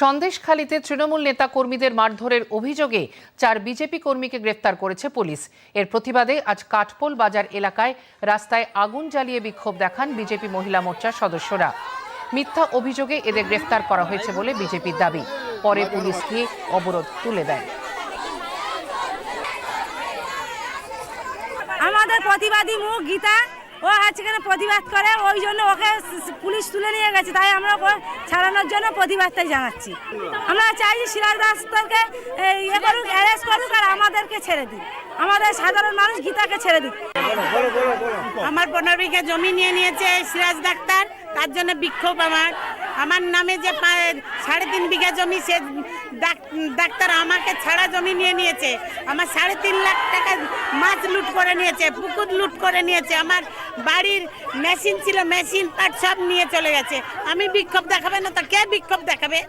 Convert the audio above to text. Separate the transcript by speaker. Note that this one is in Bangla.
Speaker 1: সন্দেশখালীতে তৃণমূল নেতা কর্মীদের মারধরের অভিযোগে চার বিজেপি কর্মীকে গ্রেফতার করেছে পুলিশ। এর প্রতিবাদে আজ কাঠপোল বাজার এলাকায় রাস্তায় আগুন জ্বালিয়ে বিক্ষোভ দেখান বিজেপি মহিলা মোর্চার সদস্যরা। মিথ্যা অভিযোগে এদের গ্রেফতার করা হয়েছে বলে বিজেপির দাবি। পরে পুলিশ গিয়ে অবরোধ তুলে দেয়।
Speaker 2: আমাদের প্রতিবাদী মুখ, গীতা। ও আজকে প্রতিবাদ করে? ওই জন্য ওকে পুলিশ তুলে নিয়ে গেছে, তাই আমরা ছাড়ানোর জন্য প্রতিবাদটাই জানাচ্ছি। আমরা চাই যে শিলার দাসকে ইয়ে করুক অ্যারেস্ট করুক আর আমাদেরকে ছেড়ে দিন আমাদের সাধারণ মানুষ গীতাকে ছেড়ে দিক।
Speaker 3: আমার পনেরো বিঘা জমি নিয়ে নিয়েছে সিরাজ ডাক্তার, তার জন্য বিক্ষোভ আমার। আমার নামে যে সাড়ে তিন বিঘা জমি সে ডাক- ডাক্তার আমাকে ছাড়া জমি নিয়ে নিয়েছে। আমার সাড়ে তিন লাখ টাকা মাছ লুট করে নিয়েছে, পুকুর লুট করে নিয়েছে। আমার বাড়ির মেশিন ছিল, মেশিন পাট সব নিয়ে চলে গেছে। আমি বিক্ষোভ দেখাবে না তা কে বিক্ষোভ দেখাবে?